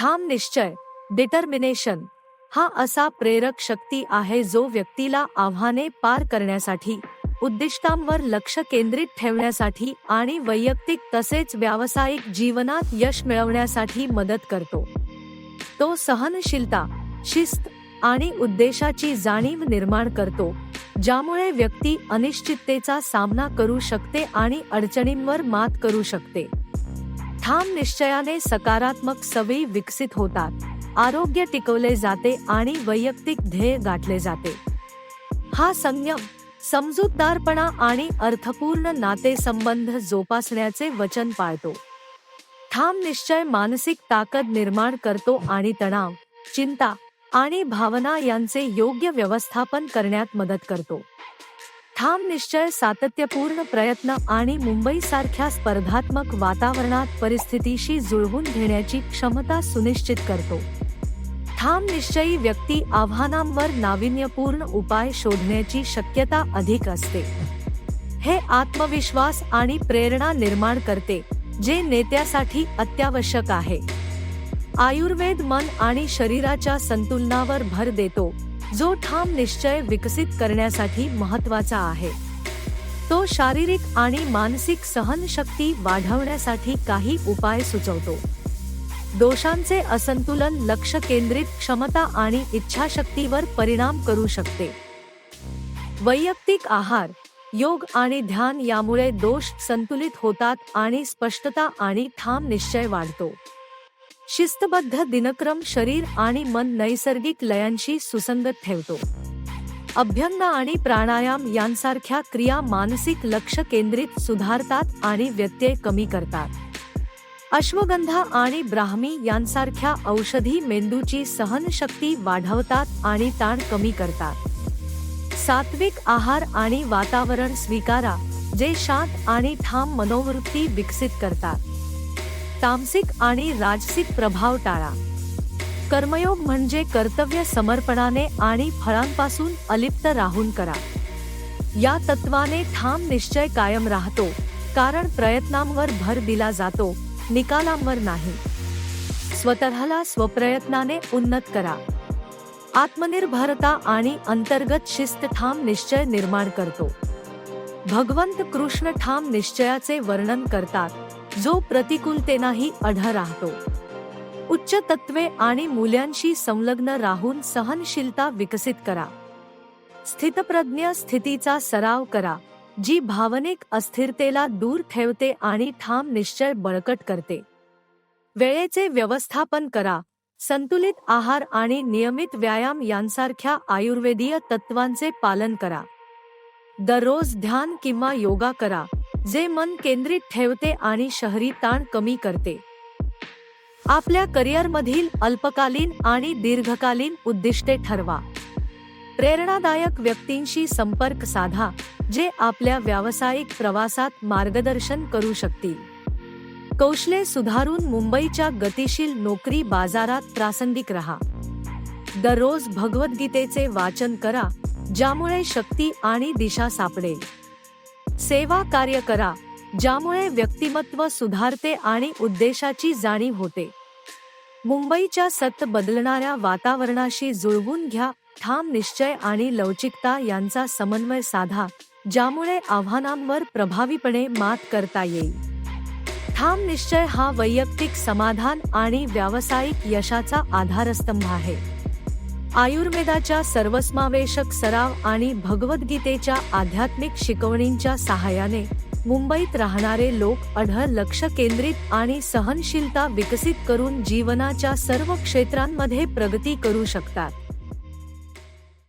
ठाम निश्चय डिटर्मिनेशन हा असा प्रेरक शक्ती आहे जो व्यक्तीला आव्हाने पार करण्यासाठी उद्दिष्टांवर लक्ष केंद्रित ठेवण्यासाठी आणि वैयक्तिक तसेच व्यावसायिक जीवनात यश मिळवण्यासाठी मदत करतो. तो सहनशीलता शिस्त आणि उद्देशाची जाणीव निर्माण करतो ज्यामुळे व्यक्ती अनिश्चिततेचा सामना करू शकते आणि अडचणींवर मात करू शकते. ठाम निश्चयाने सकारात्मक सवयी विकसित होतात. आरोग्य टिकवले जाते आणि वैयक्तिक ध्येय गाठले जाते. हा संयम समजूतदारपणा आणि अर्थपूर्ण नातेसंबंध जोपासण्याचे वचन पाळतो. ठाम निश्चय मानसिक ताकद निर्माण करतो आणि तणाव चिंता आणि भावना यांचे योग्य व्यवस्थापन करण्यात मदत करतो. ठाम निश्चय सातत्यपूर्ण प्रयत्न आणि मुंबईसारख्या स्पर्धात्मक वातावरणात परिस्थितीशी जुळवून घेण्याची क्षमता सुनिश्चित करतो. ठाम निश्चयी व्यक्ती आव्हानांवर नाविन्यपूर्ण उपाय शोधण्याची शक्यता अधिक असते. हे आत्मविश्वास आणि प्रेरणा निर्माण करते जे नेत्यासाठी अत्यावश्यक आहे. आयुर्वेद मन आणि शरीराच्या संतुलनावर भर देतो जो ठाम निश्चय विकसित करण्यासाठी महत्त्वाचा आहे. तो शारीरिक आणि मानसिक सहनशक्ती वाढवण्यासाठी काही उपाय सुचवतो. दोषांचे असंतुलन लक्ष केंद्रित क्षमता आणि इच्छाशक्तीवर परिणाम करू शकते. वैयक्तिक आहार योग आणि ध्यान यामुळे दोष संतुलित होतात आणि स्पष्टता आणि ठाम निश्चय वाढतो. शिस्तबद्ध दिनक्रम शरीर आणि मन नैसर्गिक लयांशी सुसंगत ठेवतो. अभ्यंग आणि प्राणायाम यांसारख्या क्रिया मानसिक लक्ष केंद्रित सुधारतात आणि व्यत्यय कमी करतात. अश्वगंधा आणि ब्राह्मी यांसारख्या औषधी मेंदूची सहनशक्ती वाढवतात आणि ताण कमी करतात. सात्विक आहार आणि वातावरण स्वीकारा जे शांत आणि ठाम मनोवृत्ती विकसित करतात. तामसिक आणि राजसिक प्रभाव टाळा. कर्मयोग म्हणजे कर्तव्य समर्पणाने आणि फळांपासून अलिप्त राहून करा. या तत्वाने ठाम निश्चय कायम राहतो कारण प्रयत्नांवर भर दिला जातो निकालांवर नाही. स्वतःला स्वप्रयत्नाने उन्नत करा. आत्मनिर्भरता आणि अंतर्गत शिस्त ठाम निश्चय निर्माण करतो. भगवंत कृष्ण ठाम निश्चयाचे वर्णन करतात. जो प्रतिकूलतेनाही अढ राहतो. उच्च तत्वे आणि मूल्यांशी संलग्न राहून सहनशीलता विकसित करा. स्थितप्रज्ञ स्थितीचा सराव करा जी भावनिक अस्थिरतेला दूर ठेवते आणि ठाम निश्चय बळकट करते. वेळेचे व्यवस्थापन करा संतुलित आहार आणि नियमित व्यायाम यांसारख्या आयुर्वेदीय तत्वांचे पालन करा. दररोज ध्यान किंवा योगा करा जे मन केंद्रित ठेवते आणि शहरी ताण कमी करते. आपल्या करिअरमधील अल्पकालीन आणि दीर्घकालीन उद्दिष्टे ठरवा. प्रेरणादायक व्यक्तींशी संपर्क साधा जे आपल्या व्यावसायिक प्रवासात मार्गदर्शन करू शकतील. कौशले सुधारून मुंबईच्या गतिशील नोकरी बाजारात प्रासंगिक रहा. दररोज भगवद्गीतेचे वाचन करा ज्यामुळे शक्ती आणि दिशा सापडेल. सेवा कार्य करा ज्यामुळे व्यक्तिमत्व सुधारते आणि उद्देशाची जाणीव होते. मुंबईच्या सत बदलणाऱ्या वातावरणाशी जुळवून घ्या ठाम निश्चय आणि लवचिकता यांचा समन्वय साधा ज्यामुळे आव्हानांवर प्रभावीपणे मात करता येईल. ठाम निश्चय हा वैयक्तिक समाधान आणि व्यावसायिक यशाचा आधारस्तंभ आहे. आयुर्वेदाच्या सर्वसमावेशक सराव आणि भगवद्गीतेच्या आध्यात्मिक शिकवणींच्या सहाय्याने मुंबईत राहणारे लोक अढळ लक्ष केंद्रित आणि सहनशीलता विकसित करून जीवनाच्या सर्व क्षेत्रांमध्ये प्रगती करू शकतात.